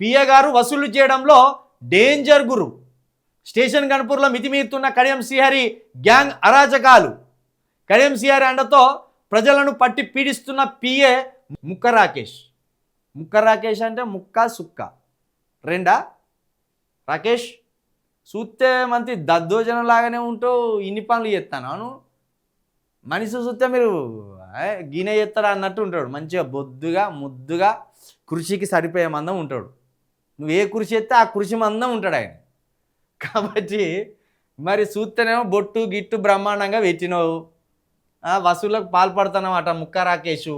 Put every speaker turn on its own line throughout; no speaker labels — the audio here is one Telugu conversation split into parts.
పిఏ గారు వసూలు చేయడంలో డేంజర్ గురు. స్టేషన్ గణపూర్లో మితిమీరుతున్న కడియం శ్రీహరి గ్యాంగ్ అరాచకాలు కడియం శ్రీహరి అండతో ప్రజలను పట్టి పీడిస్తున్న పిఏ ముక్క రాకేష్. ముక్క రాకేష్ అంటే ముక్క సుక్క. రెండా? రాకేష్ చూస్తే మంచి దద్దోజనం లాగానే ఉంటూ ఇన్ని పనులు చేస్తాను. మనిషి చూస్తే మీరు ఏ, చేస్తాడు అన్నట్టు ఉంటాడు. మంచిగా బొద్దుగా ముద్దుగా కృషికి సరిపోయే మందం ఉంటాడు. నువ్వు ఏ కృషి చేస్తే ఆ కృషి మందం ఉంటాడు ఆయన. కాబట్టి మరి చూస్తేనేమో బొట్టు గిట్టు బ్రహ్మాండంగా పెట్టినావు. వసూలకు వసూళ్ళకు పాల్పడుతున్నావు ముక్క రాకేష్.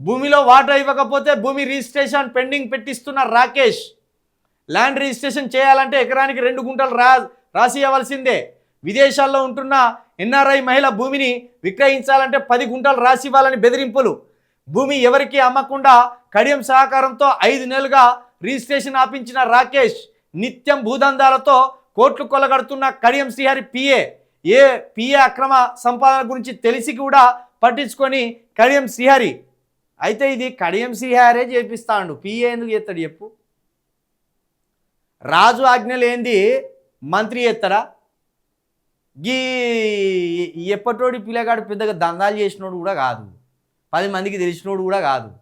భూమిలో వాటా ఇవ్వకపోతే భూమి రిజిస్ట్రేషన్ పెండింగ్ పెట్టిస్తున్న రాకేష్. ల్యాండ్ రిజిస్ట్రేషన్ చేయాలంటే ఎకరానికి రెండు గుంటలు రా రాసి ఇవ్వాల్సిందే. విదేశాల్లో ఉంటున్న ఎన్ఆర్ఐ మహిళ భూమిని విక్రయించాలంటే పది గుంటలు రాసి ఇవ్వాలని బెదిరింపులు. భూమి ఎవరికి అమ్మకుండా కడియం సహకారంతో ఐదు నెలలుగా రిజిస్ట్రేషన్ ఆపించిన రాకేష్ నిత్యం భూదందాలతో కోట్లు కొలగడుతున్న కడియం శ్రీహరి పిఏ. ఏ పిఏ అక్రమ సంపాదన గురించి తెలిసి కూడా పట్టించుకొని కడియం శ్రీహరి. అయితే ఇది కడియం శ్రీహరే చేపిస్తాడు. పిఏ ఎందుకు చేస్తాడు చెప్పు. రాజు ఆజ్ఞ లేనిది మంత్రి చేస్తారా? గీ ఎప్పటోడి పిల్లగాడు పెద్దగా దందాలు చేసినోడు కూడా కాదు. పది మందికి తెలిసినోడు కూడా కాదు.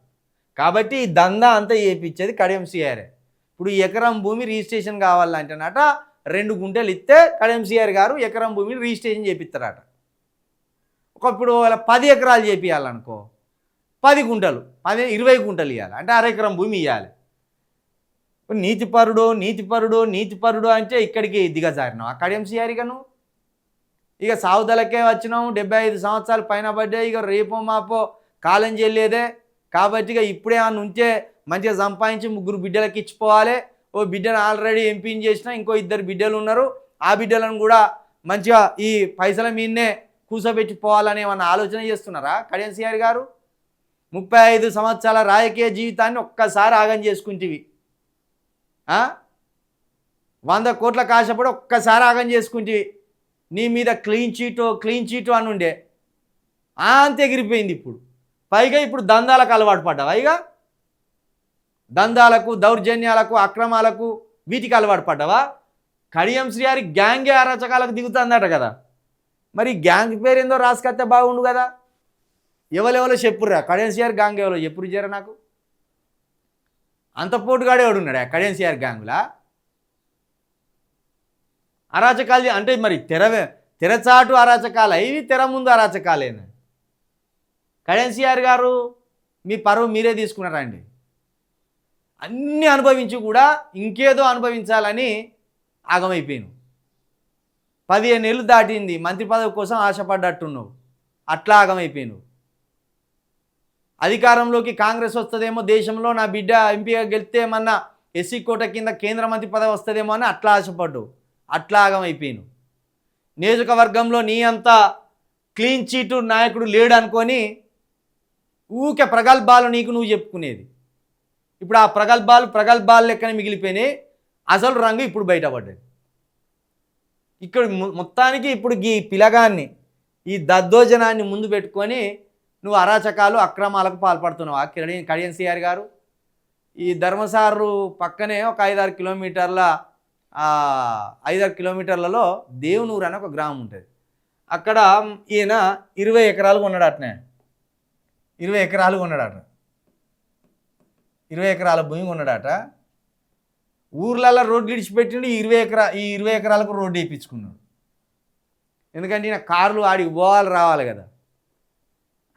కాబట్టి ఈ దందా అంతా చేపించేది కడియం సిఆర్ ఇప్పుడు ఈ ఎకరం భూమి రిజిస్ట్రేషన్ కావాలంటేనట రెండు గుంటలు ఇస్తే కడియం సిఆర్ గారు ఎకరం భూమిని రిజిస్ట్రేషన్ చేపిస్తారట. ఒకప్పుడు వాళ్ళ పది ఎకరాలు చేపియాలనుకో పది గుంటలు పది ఇరవై గుంటలు ఇవ్వాలి అంటే అరెకరం భూమి ఇవ్వాలి నీతిపరుడు నీతిపరుడు నీతిపరుడు అంటే ఇక్కడికి దిగజారినావు అక్కడ ఏం ఇక సావుదలకే వచ్చినాము డెబ్బై ఐదు సంవత్సరాలు పైన పడ్డాయి ఇక రేపో మాపో కాలం చెల్లేదే కాబట్టి ఇక ఇప్పుడే ఆ నుంచే మంచిగా సంపాదించి ముగ్గురు బిడ్డలకి ఇచ్చిపోవాలి. ఓ బిడ్డను ఆల్రెడీ ఎంపీని చేసిన ఇంకో ఇద్దరు బిడ్డలు ఉన్నారు. ఆ బిడ్డలను కూడా మంచిగా ఈ పైసల మీదనే కూసబెట్టి పోవాలని ఏమన్నా ఆలోచన చేస్తున్నారా కడియం సిఆర్ గారు? ముప్పై ఐదు సంవత్సరాల రాజకీయ జీవితాన్ని ఒక్కసారి ఆగం చేసుకుంటేవి. వంద కోట్ల కాశపడి ఒక్కసారి ఆగం చేసుకుంటేవి. నీ మీద క్లీన్ చీటు క్లీన్ చీటు అని ఉండే అంత ఎగిరిపోయింది ఇప్పుడు. పైగా ఇప్పుడు దందాలకు అలవాటు పడ్డావా? పైగా దందాలకు దౌర్జన్యాలకు అక్రమాలకు వీటికి అలవాటు పడ్డావా? కడియం శ్రీహారి గ్యాంగే అరాచకాలకు దిగుతుందట కదా. మరి గ్యాంగ్ పేరు ఏందో రాసుకొస్తే బాగుండు కదా. ఎవరెవరో చెప్పుర్రా? కడియం శ్రీహారి గ్యాంగ్ ఎవరో చెప్పురు జర నాకు? అంత పోటుగాడే ఉన్నాడు కడియం శ్రీహారి గ్యాంగ్లా? అరాచకాలు అంటే మరి తెర తెరచాటు అరాచకాలు ఇవి తెర ముందు అరాచకాలేనా కడెన్సీఆర్ గారు మీ పరువు మీరే తీసుకున్నారండి. అన్నీ అనుభవించి కూడా ఇంకేదో అనుభవించాలని ఆగమైపోయాను. పదిహేను ఏళ్ళు దాటింది మంత్రి పదవి కోసం ఆశపడ్డట్టున్నావు. అట్లా ఆగమైపోయాను అధికారంలోకి కాంగ్రెస్ వస్తుందేమో దేశంలో నా బిడ్డ ఎంపీగా గెలిస్తే ఏమన్నా ఎస్సీ కోట కింద కేంద్ర మంత్రి పదవి వస్తుందేమో అని అట్లా ఆశపడ్డు అట్లా ఆగమైపోయాను నియోజకవర్గంలో నీ అంత క్లీన్ చీటు నాయకుడు లేడు అనుకొని ఊకే ప్రగల్భాలు నీకు నువ్వు చెప్పుకునేది. ఇప్పుడు ఆ ప్రగల్భాలు ప్రగల్భాలు లెక్కన మిగిలిపోయినాయి. అసలు రంగు ఇప్పుడు బయటపడ్డది. ఇక్కడ మొ- మొత్తానికి ఇప్పుడు ఈ పిలగాన్ని ఈ దద్దోజనాన్ని ముందు పెట్టుకొని నువ్వు అరాచకాలు అక్రమాలకు పాల్పడుతున్నావు. ఆ కడియం కడియం సిఆర్ గారు ఈ ధర్మసారు పక్కనే ఒక ఐదారు కిలోమీటర్ల ఐదారు కిలోమీటర్లలో దేవునూరు అని ఒక గ్రామం ఉంటుంది. అక్కడ ఈయన ఇరవై ఎకరాలు కొన్నాడు అట్నే. ఇరవై ఎకరాలు కొన్నాడట. ఇరవై ఎకరాల భూమి కొన్నాడట. ఊర్లలో రోడ్డు విడిచిపెట్టిండు ఇరవై ఎకరా ఈ ఇరవై ఎకరాలకు రోడ్డు వేయించుకున్నాడు. ఎందుకంటే ఈయన కార్లు ఆడికి పోవాలి రావాలి కదా.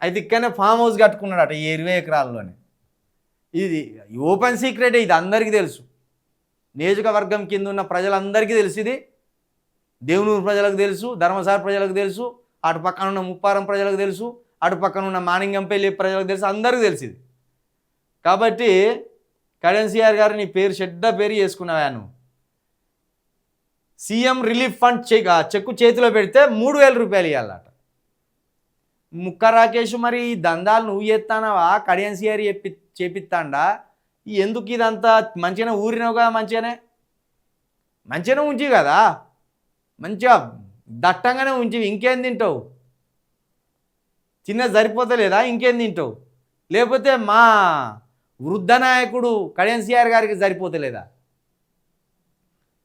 అయితే ఇక్కడనే ఫామ్ హౌస్ కట్టుకున్నాడట ఈ ఇరవై ఎకరాల్లోనే. ఇది ఓపెన్ సీక్రెట్ ఇది అందరికీ తెలుసు. నియోజకవర్గం కింద ఉన్న ప్రజలందరికీ తెలుసు ఇది. దేవునూరు ప్రజలకు తెలుసు ధర్మసార ప్రజలకు తెలుసు అటు పక్కన ఉన్న ముప్పారం ప్రజలకు తెలుసు. అటు పక్కన ఉన్న మానింగంపల్లి ప్రజలకు తెలుసు అందరికీ తెలిసింది. కాబట్టి కరెన్సీఆర్ గారు నీ పేరు చెడ్డ పేరు చేసుకున్నావా నువ్వు? CM relief fund cheque cheque చేతిలో పెడితే మూడు వేల రూపాయలు ఇవ్వాలట ముక్క రాకేష్ మరి ఈ దందాలు నువ్వు చేస్తానవా? కడియన్సీఆర్ చెప్పి చేపిస్తాండా ఎందుకు ఇదంతా మంచిగానే ఊరినావు కదా మంచిగానే? మంచిగానే ఉంచి కదా? మంచిగా దట్టంగానే ఉంచి ఇంకేం తింటావు? చిన్న సరిపోతలేదా? ఇంకేం తింటావు? లేకపోతే మా వృద్ధ నాయకుడు కడెన్సీఆర్ గారికి సరిపోతలేదా?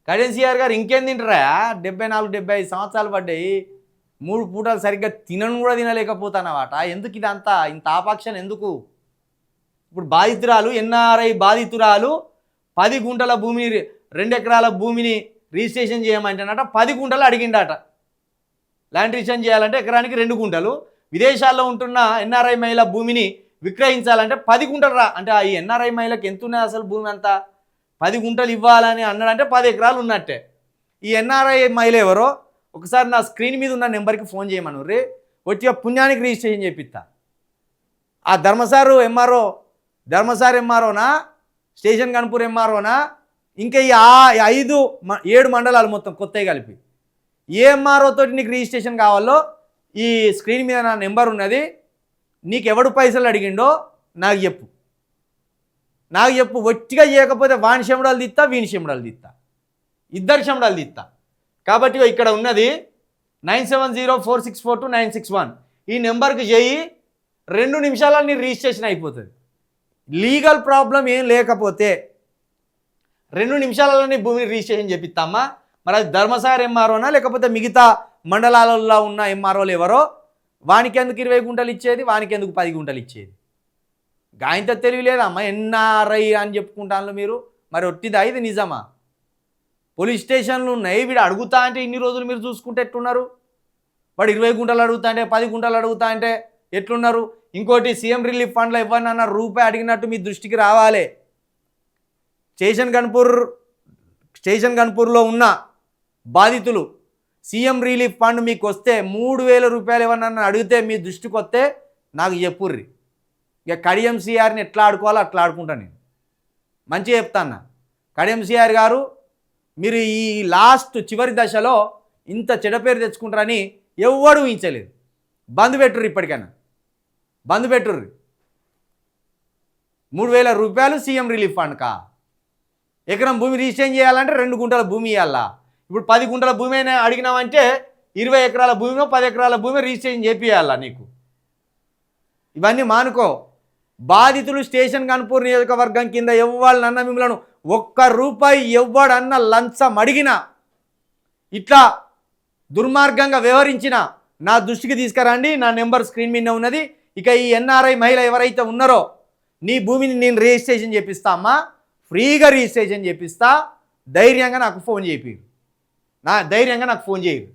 కడెన్సీఆర్ గారు ఇంకేం తింటారా? డెబ్బై నాలుగు డెబ్బై ఐదు సంవత్సరాలు పడ్డాయి. మూడు పూటలు సరిగ్గా తినను కూడా తినలేకపోతానమాట ఎందుకు ఇదంతా? ఇంత ఆపాక్షణ ఎందుకు? ఇప్పుడు బాధితురాలు ఎన్ఆర్ఐ బాధితురాలు పది గుంటల భూమిని రెండు ఎకరాల భూమిని రిజిస్ట్రేషన్ చేయమంటేనట పది గుంటలు అడిగిండట. ల్యాండ్ రిజిస్ట్రేషన్ చేయాలంటే ఎకరానికి రెండు గుంటలు. విదేశాల్లో ఉంటున్న ఎన్ఆర్ఐ మహిళ భూమిని విక్రయించాలంటే పది గుంటలు రా. అంటే ఆ ఈ ఎన్ఆర్ఐ మహిళకి ఎంత ఉన్నది అసలు భూమి అంతా? పది గుంటలు ఇవ్వాలని అన్నాడంటే పది ఎకరాలు ఉన్నట్టే. ఈ ఎన్ఆర్ఐ మహిళ ఎవరో? ఒకసారి నా స్క్రీన్ మీద ఉన్న నెంబర్కి ఫోన్ చేయమను. రే వచ్చి పుణ్యానికి రిజిస్ట్రేషన్ చేపిస్తా. ఆ ధర్మసారు ఎంఆర్ఓ ధర్మసార్ ఎంఆర్ఓనా? స్టేషన్ కనుపూర్ ఎంఆర్ఓనా? ఇంకా ఈ ఆ- ఐదు మ- ఏడు మండలాలు మొత్తం కొత్తవి కలిపి. ఏ ఎంఆర్ఓ తోటి నీకు రిజిస్ట్రేషన్ కావాలో ఈ స్క్రీన్ మీద నా నెంబర్ ఉన్నది. నీకెవడు పైసలు అడిగిండో నాకు చెప్పు. నాకు చెప్పు ఒట్టిగా చేయకపోతే వాని శంబడాలు తీస్తా వీని శంబడాలు తీస్తా. ఇద్దరు శంబడాలు తీస్తా. కాబట్టి ఇక్కడ ఉన్నది nine seven zero four six four two nine six one. ఈ నెంబర్కి చేయి రెండు నిమిషాలలో నీ రిజిస్ట్రేషన్ అయిపోతుంది. లీగల్ ప్రాబ్లం ఏం లేకపోతే రెండు నిమిషాలలో నీ భూమిని రిజిస్ట్రేషన్ చేపిస్తామా? మరి అది ధర్మసాగర్ ఎంఆర్ఓనా లేకపోతే మిగతా మండలాలలో ఉన్న ఎంఆర్ఓలు ఎవరో? వానికి ఎందుకు ఇరవై గుంటలు ఇచ్చేది? వానికి ఎందుకు పది గుంటలు ఇచ్చేది? గాయంత తెలివి ఎన్ఆర్ఐ అని చెప్పుకుంటాను మీరు. మరి ఒట్టిదా ఇది నిజమా? పోలీస్ స్టేషన్లు ఉన్నాయి. వీడు అడుగుతా అంటే ఇన్ని రోజులు మీరు చూసుకుంటే ఎట్లున్నారు? వాడు ఇరవై గుంటలు అడుగుతా అంటే పది గుంటలు అడుగుతా అంటే ఎట్లున్నారు? ఇంకోటి సీఎం రిలీఫ్ ఫండ్లో ఇవ్వనన్న రూపాయి అడిగినట్టు మీ దృష్టికి రావాలి. స్టేషన్ గన్పూర్ స్టేషన్ గన్పూర్లో ఉన్న బాధితులు సీఎం రిలీఫ్ ఫండ్ మీకు వస్తే మూడు వేల రూపాయలు ఏమన్నా అడిగితే మీ దృష్టికి వస్తే నాకు చెప్పుర్రి. ఇక కడియం సిఆర్ని ఎట్లా ఆడుకోవాలో అట్లా ఆడుకుంటాను నేను. మంచిగా చెప్తాను కడియం సిఆర్ గారు మీరు ఈ లాస్ట్ చివరి దశలో ఇంత చెడపేరు తెచ్చుకుంటారని ఎవడు ఊహించలేదు. బంద్ పెట్టుర్రు ఇప్పటికైనా. బంద్ పెట్టుర్రి. మూడు వేల రూపాయలు సీఎం రిలీఫ్ ఫండ్ కా ఎకరం భూమి రిజిస్ట్రేషన్ చేయాలంటే రెండు గుంటల భూమి ఇవ్వాలా ఇప్పుడు పది గుంటల భూమి అయినా అడిగినామంటే ఇరవై ఎకరాల భూమిలో పది ఎకరాల భూమి రిజిస్ట్రేషన్ చేపియాలా నీకు? ఇవన్నీ మానుకో. బాధితులు స్టేషన్ కనుపూర్ నియోజకవర్గం కింద ఇవ్వాలన్న మిమ్మలను ఒక్క రూపాయి ఎవ్వడన్న లంచం అడిగిన ఇట్లా దుర్మార్గంగా వ్యవహరించిన నా దృష్టికి తీసుకురండి. నా నెంబర్ స్క్రీన్ మీద ఉన్నది. ఇక ఈ ఎన్ఆర్ఐ మహిళ ఎవరైతే ఉన్నారో నీ భూమిని నేను రిజిస్ట్రేషన్ చేపిస్తా అమ్మా. ఫ్రీగా రిజిస్ట్రేషన్ చేపిస్తా. ధైర్యంగా నాకు ఫోన్ చేయి నా ధైర్యంగా నాకు ఫోన్ చేయరు